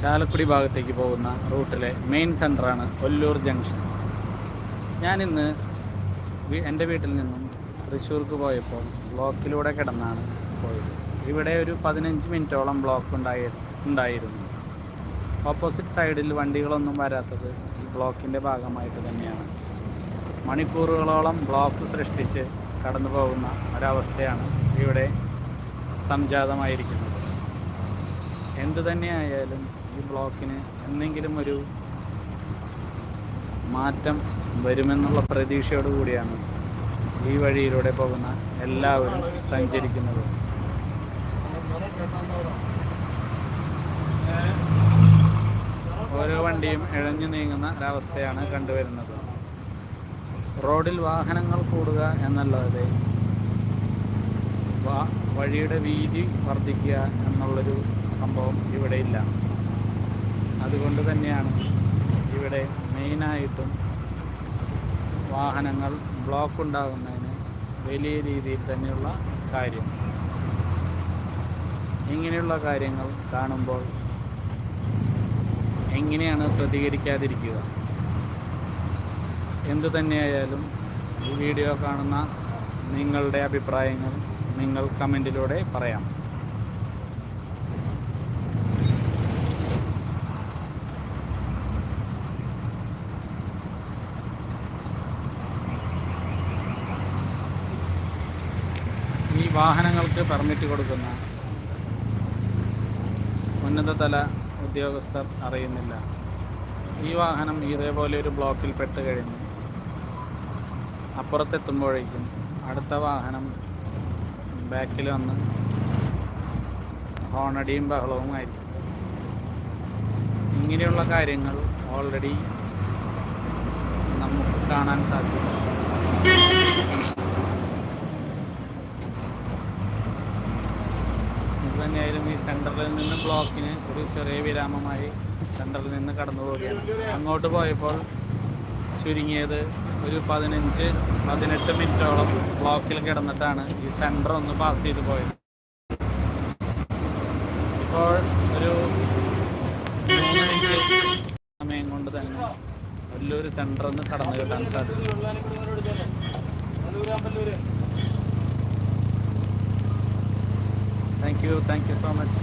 ചാലക്കുടി ഭാഗത്തേക്ക് പോകുന്ന റൂട്ടിലെ മെയിൻ സെന്ററാണ് ഒല്ലൂർ ജംഗ്ഷൻ ഞാനിന്ന് എന്റെ വീട്ടിൽ നിന്നും തൃശ്ശൂർക്ക് പോയപ്പോൾ ബ്ലോക്കിലൂടെ കിടന്നാണ് പോയത്. ഇവിടെ ഒരു പതിനഞ്ച് മിനിറ്റോളം ബ്ലോക്ക് ഉണ്ടായി ഉണ്ടായിരുന്നു. ഓപ്പോസിറ്റ് സൈഡിൽ വണ്ടികളൊന്നും വരാത്തത് ഈ ബ്ലോക്കിന്റെ ഭാഗമായിട്ട് തന്നെയാണ്. മണിക്കൂറുകളോളം ബ്ലോക്ക് സൃഷ്ടിച്ച് കടന്നു പോകുന്ന ഒരവസ്ഥയാണ് ഇവിടെ സംജാതമായിരിക്കുന്നത്. എന്തു തന്നെയായാലും ഈ ബ്ലോക്കിന് എന്തെങ്കിലും ഒരു മാറ്റം വരുമെന്നുള്ള പ്രതീക്ഷയോടുകൂടിയാണ് ഈ വഴിയിലൂടെ പോകുന്ന എല്ലാവരും സഞ്ചരിക്കുന്നത്. ഓരോ വണ്ടിയും ഇഴഞ്ഞു നീങ്ങുന്ന ഒരവസ്ഥയാണ് കണ്ടുവരുന്നത്. റോഡിൽ വാഹനങ്ങൾ കൂടുക എന്നല്ലാതെ വഴിയുടെ വീതി വർദ്ധിക്കുക എന്നുള്ളൊരു സംഭവം ഇവിടെ ഇല്ല. അതുകൊണ്ട് തന്നെയാണ് ഇവിടെ മെയിനായിട്ടും വാഹനങ്ങൾ ബ്ലോക്ക് ഉണ്ടാകുന്നതിന് വലിയ രീതിയിൽ തന്നെയുള്ള കാര്യം. ഇങ്ങനെയുള്ള കാര്യങ്ങൾ കാണുമ്പോൾ എങ്ങനെയാണ് പ്രതികരിക്കാതിരിക്കുക? എന്തു തന്നെയായാലും ഈ വീഡിയോ കാണുന്ന നിങ്ങളുടെ അഭിപ്രായങ്ങൾ നിങ്ങൾ കമന്റിലൂടെ പറയാം. ഈ വാഹനങ്ങൾക്ക് പെർമിറ്റ് കൊടുക്കുന്ന ഉന്നതതല ഉദ്യോഗസ്ഥർ അറിയുന്നില്ല. ഈ വാഹനം ഇതേപോലെ ഒരു ബ്ലോക്കിൽ പെട്ട് കഴിഞ്ഞ് അപ്പുറത്തെത്തുമ്പോഴേക്കും അടുത്ത വാഹനം ബാക്കിൽ വന്ന് ഹോണടിയും ബഹളവുമായിരിക്കും ഇങ്ങനെയുള്ള കാര്യങ്ങൾ ഓൾറെഡി നമുക്ക് കാണാൻ സാധിക്കും. ായാലും ഈ സെന്ററിൽ നിന്ന് ബ്ലോക്കിന് ഒരു ചെറിയ വിരാമമായി സെന്ററിൽ നിന്ന് കടന്നു പോവുകയാണ് അങ്ങോട്ട് പോയപ്പോൾ ചുരുങ്ങിയത് ഒരു പതിനഞ്ച് പതിനെട്ട് മിനിറ്റോളം ബ്ലോക്കിൽ കിടന്നിട്ടാണ് ഈ സെന്റർ ഒന്ന് പാസ് ചെയ്ത് പോയത്. ഇപ്പോൾ ഒരു സമയം കൊണ്ട് തന്നെ വലിയൊരു സെന്റർ ഒന്ന് കടന്നു കിട്ടാൻ സാധിക്കും. Thank you thank you so much